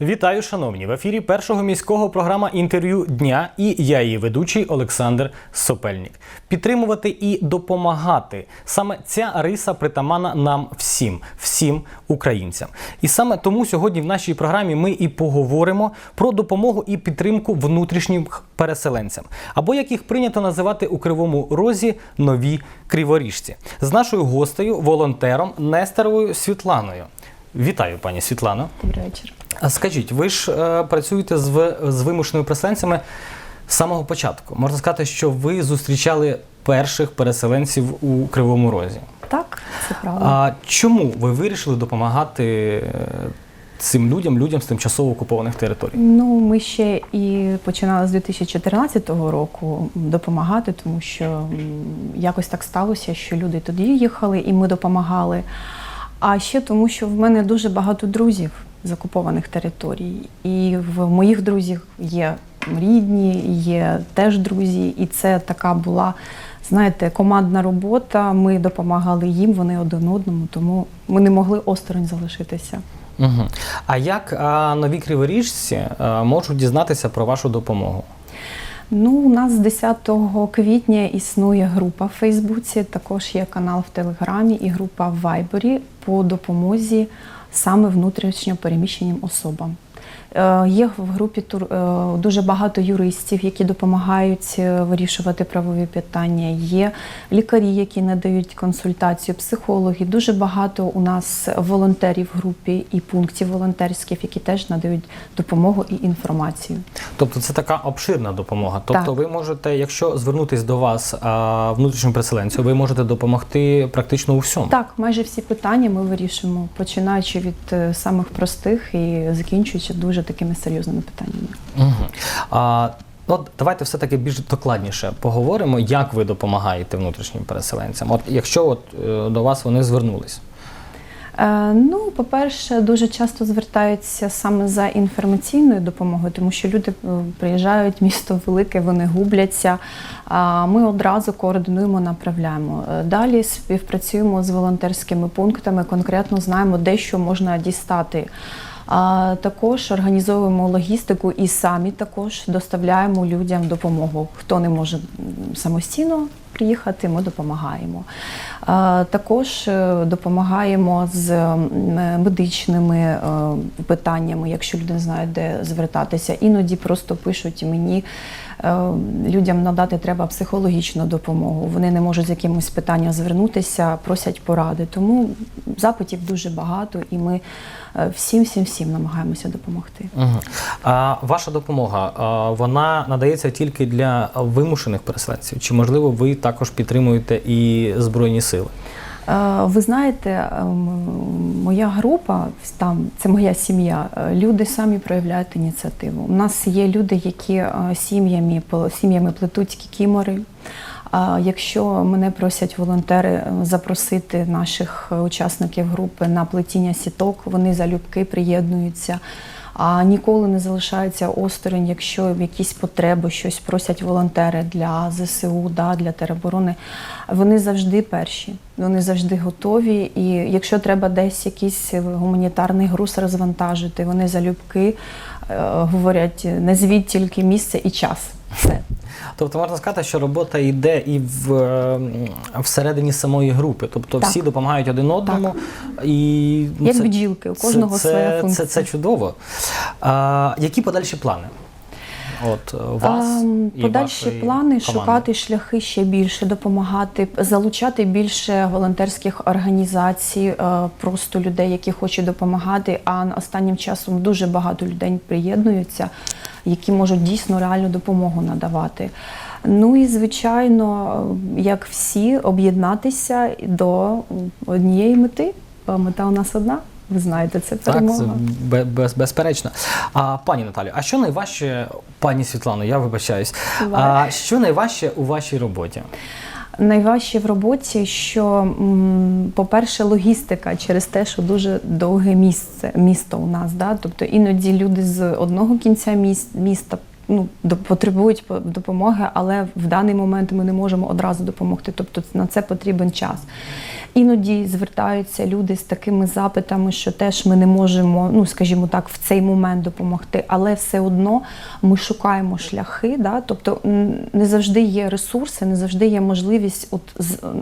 Вітаю, шановні! В ефірі першого міського програма інтерв'ю дня і я її ведучий Олександр Сопельник. Підтримувати і допомагати саме ця риса притамана нам всім, всім українцям. І саме тому сьогодні в нашій програмі ми і поговоримо про допомогу і підтримку внутрішнім переселенцям, або як їх прийнято називати у кривому розі нові криворіжці, з нашою гостею, волонтером Нестеровою Світланою. Вітаю, пані Світлано. Добрий вечір. Скажіть, ви ж е, працюєте з, ви- з вимушеними переселенцями з самого початку. Можна сказати, що ви зустрічали перших переселенців у Кривому Розі. Так, це правда. А чому ви вирішили допомагати е, цим людям, людям з тимчасово окупованих територій? Ну, ми ще і починали з 2014 року допомагати, тому що якось так сталося, що люди тоді їхали і ми допомагали. А ще тому, що в мене дуже багато друзів з окупованих територій. І в моїх друзів є рідні, є теж друзі, і це така була. Знаєте, командна робота. Ми допомагали їм, вони один одному, тому ми не могли осторонь залишитися. Угу. А як а, нові криворіжці а, можуть дізнатися про вашу допомогу? Ну, у нас з 10 квітня існує група в Фейсбуці, також є канал в Телеграмі і група в Вайбері по допомозі саме внутрішньо переміщеним особам. Е, Є в групі е, дуже багато юристів, які допомагають е, вирішувати правові питання. Є лікарі, які надають консультацію, психологи. Дуже багато у нас волонтерів в групі і пунктів волонтерських, які теж надають допомогу і інформацію. Тобто це така обширна допомога. Тобто, Так. ви можете, якщо звернутись до вас внутрішньому переселенцю, ви можете допомогти практично у всьому. Так, майже всі питання ми вирішимо, починаючи від самих простих і закінчуючи дуже такими серйозними питаннями. Угу. А, от давайте все-таки більш докладніше поговоримо, як ви допомагаєте внутрішнім переселенцям. От якщо от е, до вас вони звернулись. Е, ну, по-перше, дуже часто звертаються саме за інформаційною допомогою, тому що люди е, приїжджають, місто велике, вони губляться. Ми одразу координуємо, направляємо. Далі співпрацюємо з волонтерськими пунктами, конкретно знаємо, де що можна дістати. Також організовуємо логістику і самі також доставляємо людям допомогу. Хто не може самостійно приїхати, ми допомагаємо. Також е, допомагаємо з медичними е, питаннями, якщо люди не знають, де звертатися. Іноді просто пишуть мені. Е, Людям надати треба психологічну допомогу. Вони не можуть з якимось питанням звернутися, просять поради. Тому запитів дуже багато, і ми е, всім, всім, всім намагаємося допомогти. Угу. А ваша допомога вона надається тільки для вимушених переселенців? Чи можливо ви також підтримуєте і збройні сили? Е, Ви знаєте, ем, моя група там це моя сім'я. е, Люди самі проявляють ініціативу. У нас є люди, які е, сім'ями сім'ями плетуть кікімори. А Якщо мене просять волонтери запросити наших учасників групи на плетіння сіток, вони залюбки приєднуються. А ніколи не залишається осторонь, якщо якісь потреби, щось просять волонтери для ЗСУ, да, для тероборони. Вони завжди перші, вони завжди готові. І якщо треба десь якийсь гуманітарний груз розвантажити, вони залюбки е, говорять: назвіть тільки місце і час. Все. Тобто можна сказати, що робота йде і в е, всередині самої групи. Тобто Так. всі допомагають один одному. І ну, Як бджілки, у кожного це, своя це, функція. Це, це чудово. А, які подальші плани? От е, вас Ем, і Подальші плани команди? шукати шляхи ще більше, допомагати, залучати більше волонтерських організацій, е, просто людей, які хочуть допомагати. А останнім часом дуже багато людей приєднуються, які можуть дійсно реальну допомогу надавати. Ну і звичайно, е, як всі, об'єднатися до однієї мети. Мета у нас одна. Ви знаєте, це перемога. бе- без, безперечно. А пані Наталю, а що найважче, пані Світлано, я вибачаюсь. А що найважче у вашій роботі? Найважче в роботі, що, по-перше, логістика через те, що дуже довге місце, місто у нас. Да? Тобто іноді люди з одного кінця міс- міста ну, потребують по- допомоги, але в даний момент ми не можемо одразу допомогти. Тобто на це потрібен час. Іноді звертаються люди з такими запитами, що теж ми не можемо, ну скажімо так, в цей момент допомогти, але все одно ми шукаємо шляхи. Да? Тобто не завжди є ресурси, не завжди є можливість от,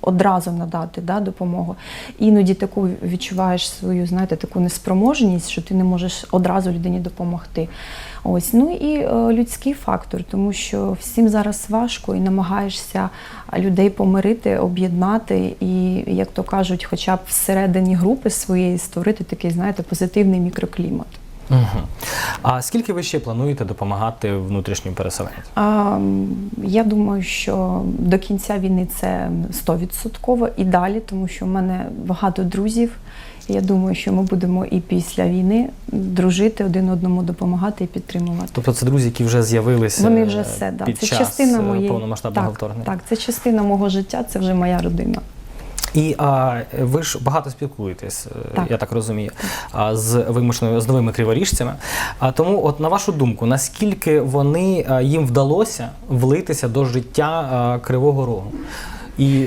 одразу надати да, допомогу. Іноді таку відчуваєш свою, знаєте, таку неспроможність, що ти не можеш одразу людині допомогти. Ось ну і е, людський фактор, тому що всім зараз важко і намагаєшся людей помирити, об'єднати, і як то кажуть, хоча б всередині групи своєї створити такий, знаєте, позитивний мікроклімат. Угу. А скільки ви ще плануєте допомагати внутрішнім переселенцям? А, я думаю, що до кінця війни це 100% і далі, тому що в мене багато друзів. Я думаю, що ми будемо і після війни дружити один одному допомагати і підтримувати. Тобто це друзі, які вже з'явилися Вони вже все, да. під це час частина е, моєї повномасштабного так, вторгнення. Так, це частина мого життя, це вже моя родина. І а, ви ж багато спілкуєтесь, е, Так. я так розумію, а, з вимушеними з новими криворіжцями. А тому, от на вашу думку, наскільки вони а, їм вдалося влитися до життя а, Кривого Рогу і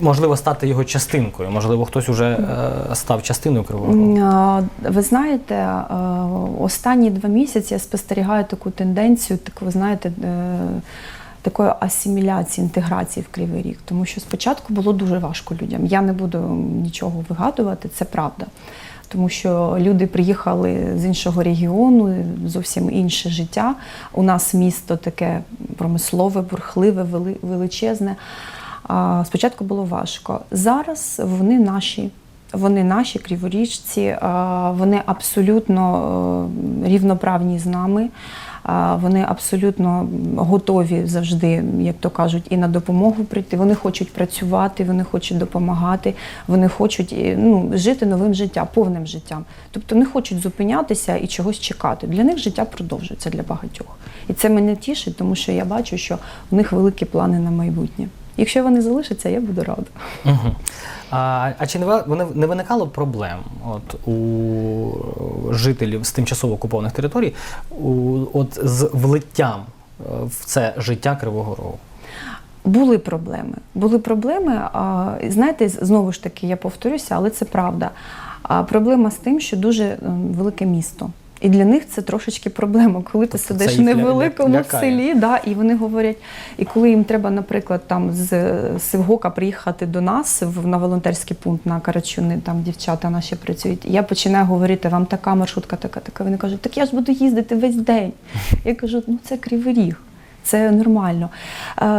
можливо стати його частинкою? Можливо, хтось уже е, став частиною Кривого Рогу? Ви знаєте, е, останні два місяці я спостерігаю таку тенденцію, таку, ви знаєте, е, такої асиміляції, інтеграції в Кривий Ріг. Тому що спочатку було дуже важко людям. Я не буду нічого вигадувати, це правда. Тому що люди приїхали з іншого регіону, зовсім інше життя. У нас місто таке промислове, бурхливе, величезне. Спочатку було важко. Зараз вони наші. Вони наші криворіжці, вони абсолютно е, рівноправні з нами. Вони абсолютно готові завжди, як то кажуть, і на допомогу прийти. Вони хочуть працювати, вони хочуть допомагати, вони хочуть е, ну, жити новим життям, повним життям. Тобто не хочуть зупинятися і чогось чекати. Для них життя продовжується для багатьох. І це мене тішить, тому що я бачу, що в них великі плани на майбутнє. Якщо вони залишаться, я буду рада. Угу. А, а чи не, не виникало проблем от, у жителів з тимчасово окупованих територій у, от, з влиттям е, в це життя Кривого Рогу? Були проблеми. Були проблеми. А, знаєте, знову ж таки, я повторюся, але це правда. А, проблема з тим, що дуже ем, велике місто. І для них це трошечки проблема, коли ти Тобто сидиш в ля- невеликому лякає. селі, да, і вони говорять, і коли їм треба, наприклад, там з Сивгока приїхати до нас в на волонтерський пункт на Карачуни, там дівчата наші працюють. Я починаю говорити, вам така маршрутка, така, така. Вони кажуть, так я ж буду їздити весь день. Я кажу, ну це кривий ріг. Це нормально.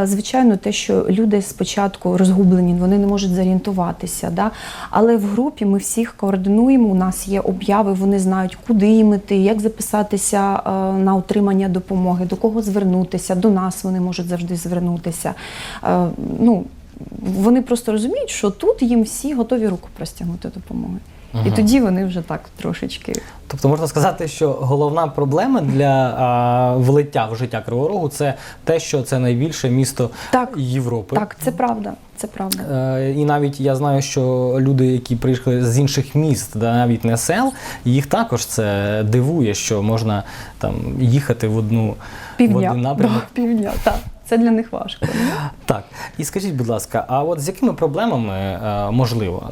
Звичайно, те, що люди спочатку розгублені, вони не можуть зорієнтуватися. Да? Але в групі ми всіх координуємо. У нас є обяви, вони знають, куди їм іти, як записатися е, на отримання допомоги, до кого звернутися. До нас вони можуть завжди звернутися. Е, Ну, вони просто розуміють, що тут їм всі готові руку простягнути допомоги. І тоді вони вже так трошечки Тобто можна сказати, що головна проблема для а, влиття в життя Кривого Рогу це те, що це найбільше місто Так. Європи. так, це правда. Це правда. Е, І навіть я знаю, що люди, які приїхали з інших міст, да, навіть не сел, їх також це дивує, що можна там їхати в одну в один напрямок. Да, півдня, так. Це для них важко. Так, і скажіть, будь ласка, а от з якими проблемами е, можливо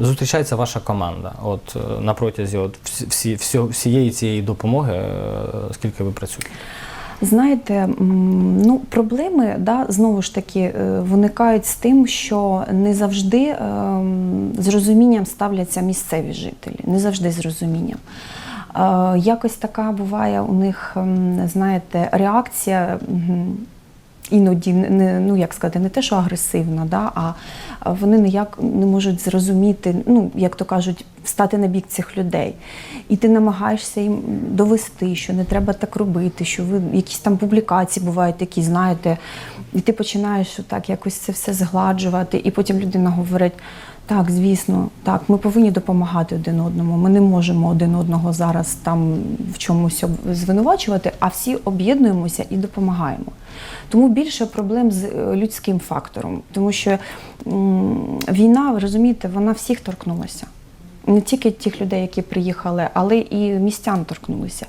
е, зустрічається ваша команда? От е, на протязі от всі, всі, всієї цієї допомоги, скільки ви працюєте? Знаєте, ну проблеми да, знову ж таки виникають з тим, що не завжди ем, з розумінням ставляться місцеві жителі, не завжди з розумінням. Е, Якось така буває у них, ем, знаєте, реакція. Іноді не ну як сказати, не те, що агресивна, да, а вони ніяк не можуть зрозуміти, ну як то кажуть, стати на бік цих людей. І ти намагаєшся їм довести, що не треба так робити, що ви якісь там публікації бувають такі, знаєте, і ти починаєш так якось це все згладжувати, і потім людина говорить. Так, звісно, так, ми повинні допомагати один одному. Ми не можемо один одного зараз там в чомусь звинувачувати, а всі об'єднуємося і допомагаємо. Тому більше проблем з е, людським фактором, тому що м, війна, ви розумієте, вона всіх торкнулася. Не тільки тих людей, які приїхали, але і містян торкнулися.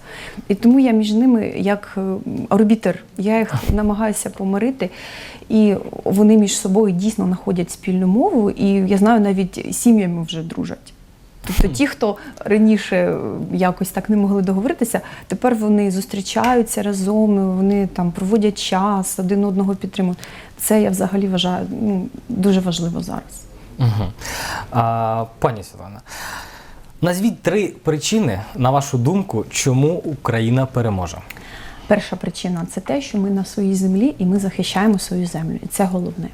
І тому я між ними як е, арбітер, я їх намагаюся помирити, і вони між собою дійсно знаходять спільну мову, і я знаю, навіть сім'ями вже дружать. Тобто ті, хто раніше е, якось так не могли договоритися, тепер вони зустрічаються разом, вони там проводять час, один одного підтримують. Це я взагалі вважаю ну, дуже важливо зараз. Угу. А, пані Світлана, назвіть три причини, на вашу думку, чому Україна переможе. Перша причина це те, що ми на своїй землі і ми захищаємо свою землю. І це головне.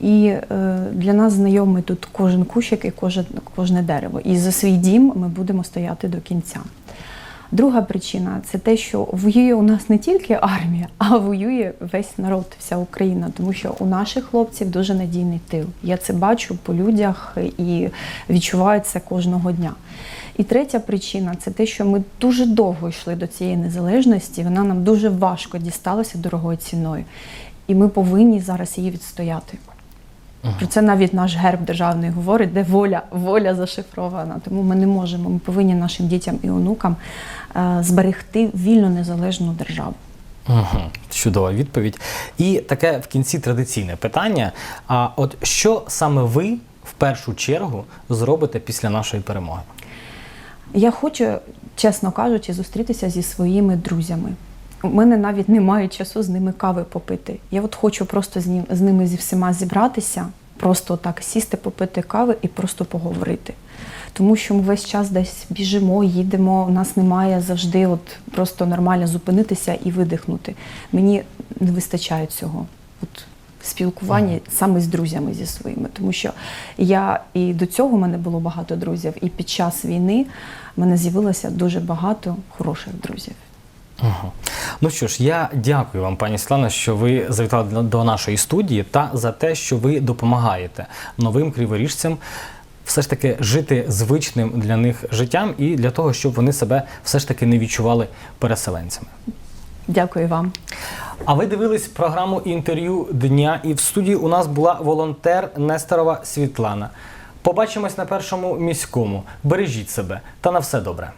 І е, для нас знайомий тут кожен кущик і кожен, кожне дерево. І за свій дім ми будемо стояти до кінця. Друга причина це те, що воює у нас не тільки армія, а воює весь народ, вся Україна, тому що у наших хлопців дуже надійний тил. Я це бачу по людях і відчуваю це кожного дня. І третя причина це те, що ми дуже довго йшли до цієї незалежності. Вона нам дуже важко дісталася дорогою ціною, і ми повинні зараз її відстояти. Про це навіть наш герб державний говорить, де воля, воля зашифрована. Тому ми не можемо. Ми повинні нашим дітям і онукам е, зберегти вільну незалежну державу. Угу. Чудова відповідь. І таке в кінці традиційне питання. А от що саме ви в першу чергу зробите після нашої перемоги? Я хочу, чесно кажучи, зустрітися зі своїми друзями. У мене навіть немає часу з ними кави попити. Я от хочу просто з, ним, з ними зі всіма зібратися, просто так сісти, попити кави і просто поговорити. Тому що ми весь час десь біжимо, їдемо. У нас немає завжди от просто нормально зупинитися і видихнути. Мені не вистачає цього. От в спілкуванні саме з друзями зі своїми, тому що я і до цього в мене було багато друзів, і під час війни в мене з'явилося дуже багато хороших друзів. Угу. Ну що ж, я дякую вам, пані Світлана, що ви завітали до- нашої студії та за те, що ви допомагаєте новим криворіжцям все ж таки жити звичним для них життям і для того, щоб вони себе все ж таки не відчували переселенцями. Дякую вам. А ви дивились програму інтерв'ю дня, і в студії у нас була волонтер Несторова Світлана. Побачимось на першому міському. Бережіть себе та на все добре.